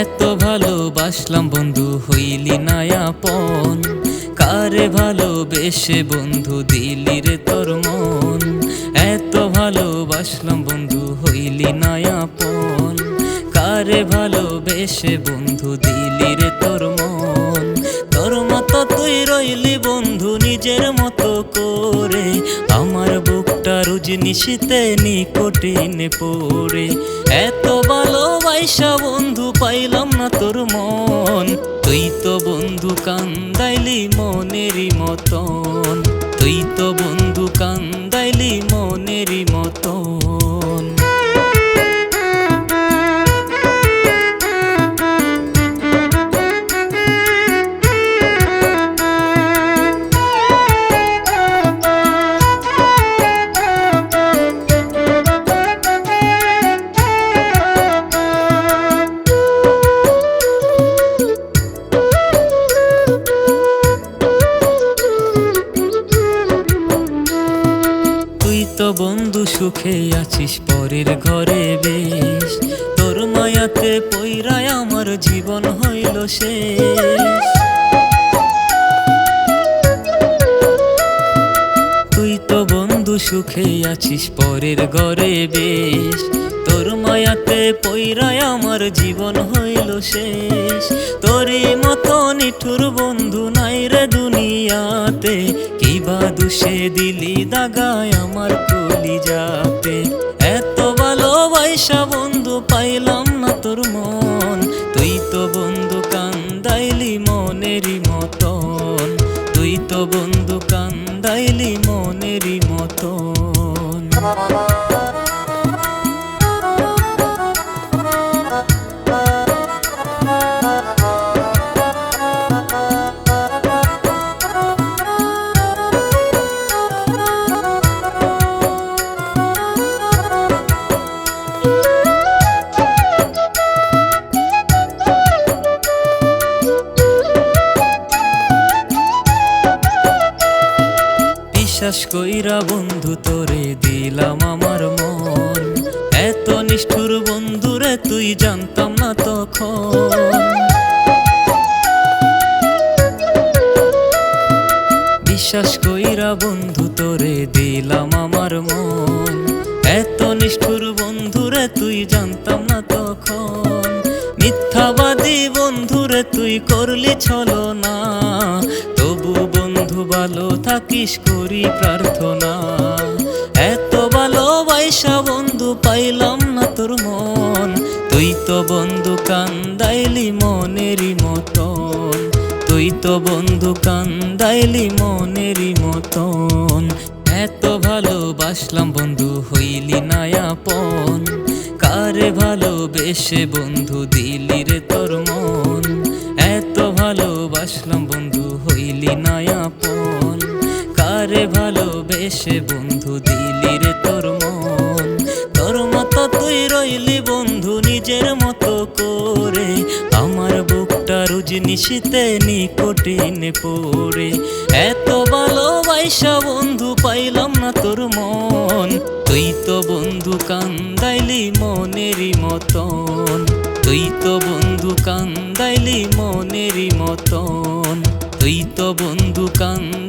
এত ভালোবাসলাম বন্ধু হইলি নায়াপন কারে ভালোবেসে বন্ধু দিলি রে তোর মন? এত ভালোবাসলাম বন্ধু হইলি নায়াপন কারে ভালোবেসে বন্ধু দিলি রে তোর মন? তুই রইলি বন্ধু নিজের মতো করে। আমার বুকটা রোজ নিশিতে নিকটিনে পড়ে। এত ভালোবাসা বন্ধু পাইলাম না তোর মন। তুই তো বন্ধু কান্দাইলি মনেরই মতন। তুই তো বন্ধু কান্দাইলি মনেরই মতন। তো বন্ধু সুখে আছিস পরের ঘরে বেশ। তোর মায়াতে পৈরায় আমার জীবন হইল সে তুই তো বন্ধু সুখে আছিস পরের ঘরে বেশ। তোর মায়াতে পইরায় আমার জীবন হইল শেষ। তোরই মতো নিঠুর বন্ধু নাই রে দুনিয়াতে। কিবা দুষে দিলি দাগায় আমার কলি যাতে এত ভালোবাসা বন্ধু পাইলাম না তোর মন। তুই তো বন্ধু কান্দাইলি মনেরই মতন। তুই তো বন্ধু কান্দাইলি মনেরই মতন। বিশ্বাস কইরা, বন্ধু, তোরে দিলাম আমার মন। এত নিষ্ঠুর বন্ধুরে তুই জানতাম না তখন। বিশ্বাস কইরা, বন্ধু, তোরে দিলাম আমার মন। এত নিষ্ঠুর বন্ধুরে তুই জানতাম না তখন। মিথ্যাবাদী বন্ধুরে তুই করলি ছলো না বন্ধু ভালো থাকিস করি প্রার্থনা। এত ভালোবাসা বন্ধু পাইলাম না তোর মন। তুই তো বন্ধু কান্দাইলি মনেরই মতন। তুই তো বন্ধু কান্দাইলি মনেরই মতন। এত ভালোবাসলাম বন্ধু হইলি নায়াপন কারে ভালোবেসে বন্ধু দিলি রে তোর ভালোবেসে বন্ধু দিলি রে তোর মন। তোর মতো তুই রইলি বন্ধু, নিজের মতো করে। আমার বুকটা রোজ নিশিতে নিকটিনে পড়ে। এত ভালোবাসা বন্ধু, পাইলাম না তোর মন। তুই তো বন্ধু কান্দাইলি মনেরই মতন। তুই তো বন্ধু কান্দাইলি মনেরই মতন। তুই তো বন্ধু কান্দ